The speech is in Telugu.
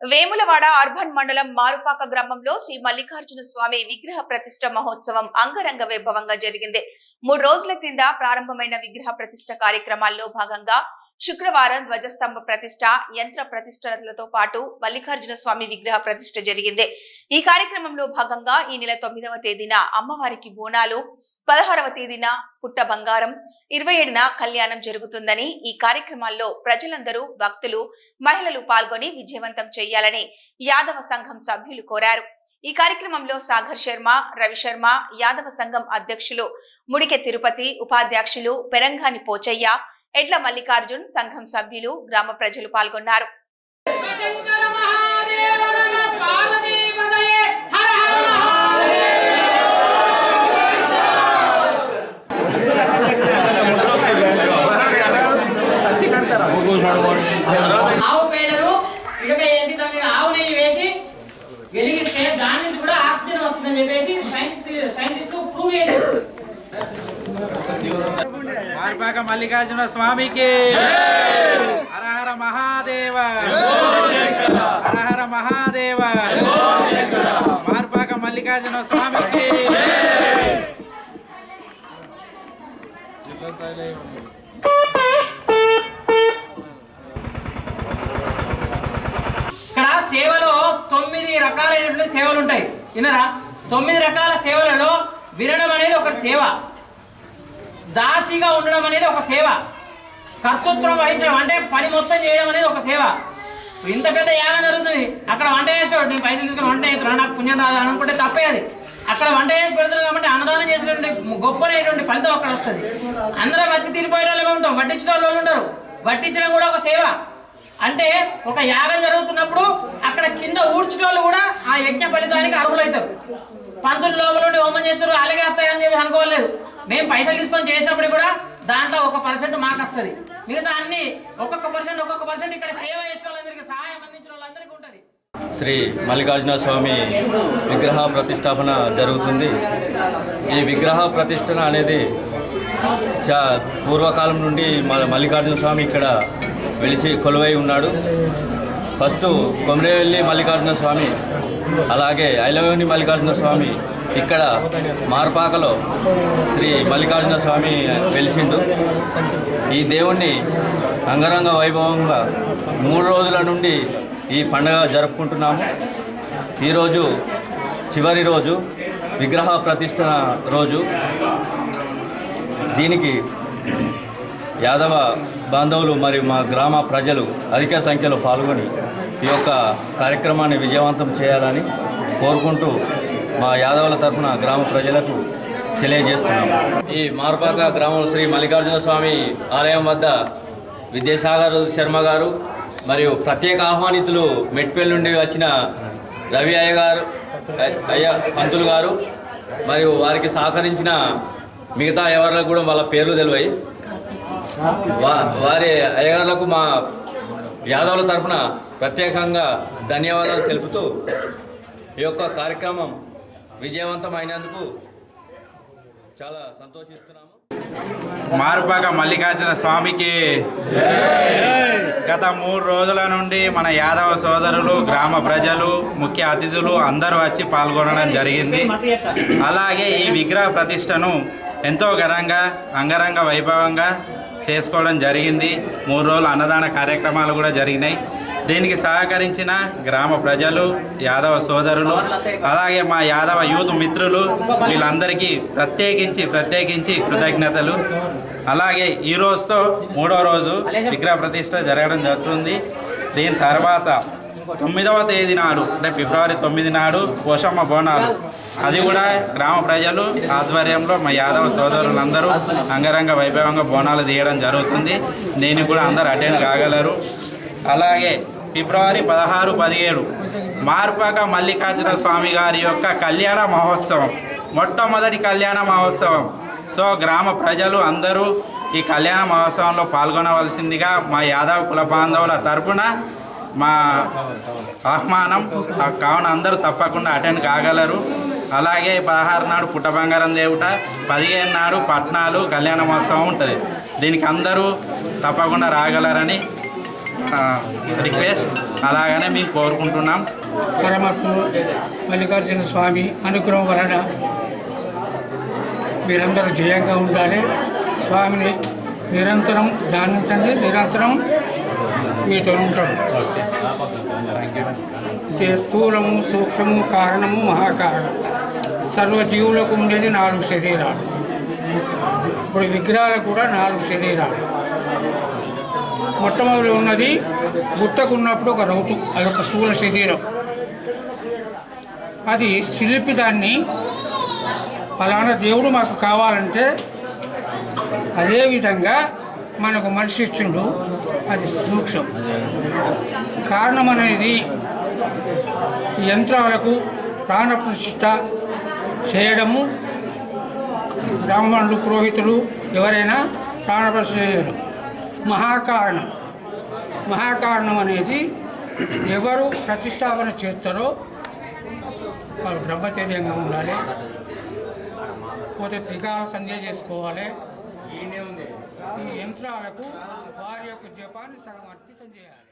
వేములవాడ అర్బన్ మండలం మారుపాక గ్రామంలో శ్రీ మల్లికార్జున స్వామి విగ్రహ ప్రతిష్ట మహోత్సవం అంగరంగ వైభవంగా జరిగింది. మూడు రోజుల క్రింద ప్రారంభమైన విగ్రహ ప్రతిష్ట కార్యక్రమాల్లో భాగంగా శుక్రవారం ధ్వజస్తంభ ప్రతిష్ట యంత్ర ప్రతిష్టలతో పాటు మల్లికార్జున స్వామి విగ్రహ ప్రతిష్ట జరిగింది. ఈ కార్యక్రమంలో భాగంగా ఈ నెల తొమ్మిదవ తేదీన అమ్మవారికి బోనాలు పదహారవ తేదీన పుట్ట బంగారం ఇరవై ఏడున కళ్యాణం జరుగుతుందని ఈ కార్యక్రమాల్లో ప్రజలందరూ భక్తులు మహిళలు పాల్గొని విజయవంతం చేయాలని యాదవ సంఘం సభ్యులు కోరారు. ఈ కార్యక్రమంలో సాగర్ శర్మ రవి శర్మ యాదవ సంఘం అధ్యక్షులు ముడికె తిరుపతి ఉపాధ్యక్షులు పెరంగాని పోచయ్య ఎడ్ల మల్లికార్జున్ సంఘం సభ్యులు గ్రామ ప్రజలు పాల్గొన్నారు. ఆవు పేడను ఇటుక వేసి దాని మీద ఆవు నెయ్యి వేసి వెలిగిస్తే దాని నుంచి కూడా ఆక్సిజన్ వస్తుందని చెప్పేసి సైంటిస్ట్ సైంటిస్టులు ప్రూవ్ చేశారు. మార్పాక మల్లికార్జున స్వామికి. హరహర మహాదేవ. హరహర మహాదేవ. మార్పాక మల్లికార్జున స్వామికి. ఇక్కడ సేవలో తొమ్మిది రకాలైనటువంటి సేవలు ఉంటాయి. వినరా? తొమ్మిది రకాల సేవలలో వినడం అనేది ఒక సేవ. దాసిగా ఉండడం అనేది ఒక సేవ. కర్తృత్వం వహించడం అంటే పని మొత్తం చేయడం అనేది ఒక సేవ. ఇంత పెద్ద యాగం జరుగుతుంది. అక్కడ వంట చేసేవాడు నేను పైసలు తీసుకుని వంట చేస్తున్నాను నాకు పుణ్యం రాదు అనుకుంటే తప్పే అది. అక్కడ వంట చేసి పెడుతున్నాం కాబట్టి అన్నదానం చేసినటువంటి గొప్పనేటువంటి ఫలితం అక్కడ వస్తుంది. అందరం వచ్చి తిరిగిపోయే వాళ్ళమే ఉంటాం వడ్డించిన వాళ్ళు ఉంటారు వడ్డించడం కూడా ఒక సేవ. అంటే ఒక యాగం జరుగుతున్నప్పుడు అక్కడ కింద ఊడ్చేటోళ్ళు కూడా ఆ యజ్ఞ ఫలితానికి అర్హులవుతారు పంతులు లోపల ఉండి హోమం చేస్తారు అలాగే వస్తాయని చెప్పి అనుకోలేదు మేము పైసలు తీసుకొని చేసినప్పుడు కూడా దాంట్లో ఒక పర్సెంట్ మాకు వస్తుంది. మిగతా అన్ని ఒక్కొక్క పర్సెంట్ ఒక్కొక్క పర్సెంట్ ఇక్కడ సేవ చేసిన వాళ్ళందరికీ సహాయం అందించిన వాళ్ళందరికీ ఉంటుంది. శ్రీ మల్లికార్జున స్వామి విగ్రహ ప్రతిష్టాపన జరుగుతుంది. ఈ విగ్రహ ప్రతిష్టన అనేది చా పూర్వకాలం నుండి మల్లికార్జున స్వామి ఇక్కడ వెలిసి కొలువై ఉన్నాడు. ఫస్ట్ కొమరేవెల్లి మల్లికార్జున స్వామి అలాగే ఐలవేణి మల్లికార్జున స్వామి ఇక్కడ మార్పాకలో శ్రీ మల్లికార్జున స్వామి వెలిసిండు. ఈ దేవుణ్ణి అంగరంగ వైభవంగా మూడు రోజుల నుండి ఈ పండగ జరుపుకుంటున్నాము. ఈరోజు చివరి రోజు విగ్రహ ప్రతిష్టన రోజు. దీనికి యాదవ బాంధవులు మరియు మా గ్రామ ప్రజలు అధిక సంఖ్యలో పాల్గొని ఈ యొక్క కార్యక్రమాన్ని విజయవంతం చేయాలని కోరుకుంటూ మా యాదవుల తరఫున గ్రామ ప్రజలకు తెలియజేస్తున్నాము ఈ మార్పాక గ్రామం శ్రీ మల్లికార్జున స్వామి ఆలయం వద్ద విద్యాసాగర్ శర్మ గారు మరియు ప్రత్యేక ఆహ్వానితులు మెట్పల్లి నుండి వచ్చిన రవి అయ్య గారు అయ్య పంతులు గారు మరియు వారికి సహకరించిన మిగతా ఎవరికి కూడా వాళ్ళ పేర్లు తెలివాయి వారి అయ్యగారులకు మా యాదవుల తరఫున ప్రత్యేకంగా ధన్యవాదాలు తెలుపుతూ ఈ యొక్క కార్యక్రమం విజయవంతమైనందుకు చాలా సంతోషిస్తున్నాము. మార్పాక మల్లికార్జున స్వామికి గత మూడు రోజుల నుండి మన యాదవ సోదరులు గ్రామ ప్రజలు ముఖ్య అతిథులు అందరూ వచ్చి పాల్గొనడం జరిగింది. అలాగే ఈ విగ్రహ ప్రతిష్టను ఎంతో ఘనంగా అంగరంగ వైభవంగా చేసుకోవడం జరిగింది. మూడు రోజులు అన్నదాన కార్యక్రమాలు కూడా జరిగినాయి. దీనికి సహకరించిన గ్రామ ప్రజలు యాదవ సోదరులు అలాగే మా యాదవ యూత్ మిత్రులు వీళ్ళందరికీ ప్రత్యేకించి ప్రత్యేకించి కృతజ్ఞతలు. అలాగే ఈ రోజుతో మూడో రోజు విగ్రహ ప్రతిష్ట జరగడం జరుగుతుంది. దీని తర్వాత తొమ్మిదవ తేదీ నాడు అంటే ఫిబ్రవరి తొమ్మిది నాడు పోషమ్మ బోనాలు. అది కూడా గ్రామ ప్రజలు ఆధ్వర్యంలో మా యాదవ సోదరులందరూ అంగరంగ వైభవంగా బోనాలు తీయడం జరుగుతుంది. దీనికి కూడా అందరూ అటెండ్ కాగలరు. అలాగే ఫిబ్రవరి పదహారు పదిహేడు. మార్పాక మల్లికార్జున స్వామి గారి యొక్క కళ్యాణ మహోత్సవం మొట్టమొదటి కళ్యాణ మహోత్సవం. సో గ్రామ ప్రజలు అందరూ ఈ కళ్యాణ మహోత్సవంలో పాల్గొనవలసిందిగా మా యాదవ కుల బాంధవుల తరపున మా ఆహ్వానం. కావున అందరూ తప్పకుండా అటెండ్ కాగలరు. అలాగే పదహారు నాడు పుట్ట బంగారం దేవుట పదిహేను నాడు పట్నాలు కళ్యాణ మహోత్సవం ఉంటుంది. దీనికి అందరూ తప్పకుండా రాగలరని రిక్వెస్ట్ అలాగనే మేము కోరుకుంటున్నాం. పరమాత్ముడు మల్లికార్జున స్వామి అనుగ్రహం వలన మీరందరూ జయంగా ఉండాలి. స్వామిని నిరంతరం ధ్యానించండి. నిరంతరం మీతో ఉంటాడు. స్థూలము సూక్ష్మము కారణము మహాకారణం. సర్వజీవులకు ఉండేది నాలుగు శరీరాలు. ఇప్పుడు విగ్రహాలకు కూడా నాలుగు శరీరాలు. మొట్టమొదటి ఉన్నది గుట్టకున్నప్పుడు ఒక రౌతు అదొక స్థూల శరీరం. అది శిల్పి దాన్ని ఫలానా దేవుడు మాకు కావాలంటే అదే విధంగా మనకు మనిషి ఇచ్చిండు అది సూక్ష్మం కారణం అనేది యంత్రాలకు ప్రాణప్రతిష్ఠ చేయడము బ్రాహ్మణులు పురోహితులు ఎవరైనా ప్రాణ ప్రతిష్ఠ చేయడం మహాకారణం. మహాకారణం అనేది ఎవరు ప్రతిష్టాపన చేస్తారో వాళ్ళు బ్రహ్మచర్యంగా ఉండాలి. పోతే త్రికాల సంధ్య చేసుకోవాలి. ఈ యంత్రాలకు వారి యొక్క జపాన్ని సగం అర్పితం చేయాలి.